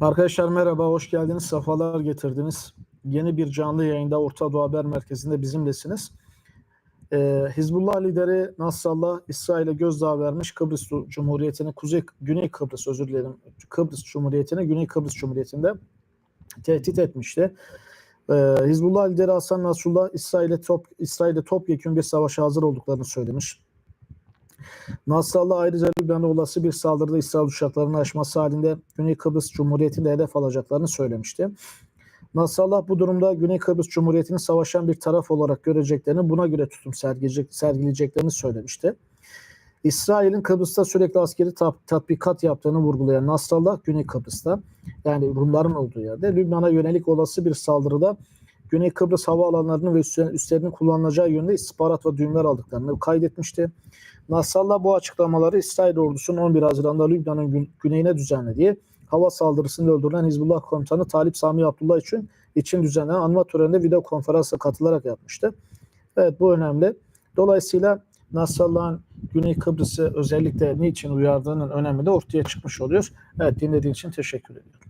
Arkadaşlar merhaba, hoş geldiniz, sefalar getirdiniz. Yeni bir canlı yayında Orta Doğu Haber Merkezi'nde bizimlesiniz. Ee, Hizbullah lideri Nasrallah İsrail'e gözdağı vermiş Kıbrıs Cumhuriyeti'ne, Kuzey Güney Kıbrıs özür dilerim, Kıbrıs Cumhuriyeti'ne, Güney Kıbrıs Cumhuriyeti'nde tehdit etmişti. Ee, Hizbullah lideri Hasan Nasrullah İsrail'e top İsrail'e topyekun bir savaşa hazır olduklarını söylemiş. Nasrallah ayrıca Lübnan'a olası bir saldırıda İsrail uçaklarını aşması halinde Güney Kıbrıs Cumhuriyeti'nde hedef alacaklarını söylemişti. Nasrallah bu durumda Güney Kıbrıs Cumhuriyeti'ni savaşan bir taraf olarak göreceklerini, buna göre tutum sergileyecek, sergileyeceklerini söylemişti. İsrail'in Kıbrıs'ta sürekli askeri tat- tatbikat yaptığını vurgulayan Nasrallah, Güney Kıbrıs'ta yani Rumların olduğu yerde Lübnan'a yönelik olası bir saldırıda Güney Kıbrıs havaalanlarını ve üslerinin kullanılacağı yönde istihbarat ve düğümler aldıklarını kaydetmişti. Nasrallah bu açıklamaları İsrail ordusunun 11 Haziran'da Lübnan'ın gün- güneyine düzenlediği hava saldırısında öldürülen Hizbullah komutanı Talip Sami Abdullah için için düzenlenen anma töreninde video konferansla katılarak yapmıştı. Evet bu önemli. Dolayısıyla Nasrallah'ın Güney Kıbrıs'ı özellikle niçin uyardığının önemi de ortaya çıkmış oluyor. Evet dinlediğin için teşekkür ediyorum.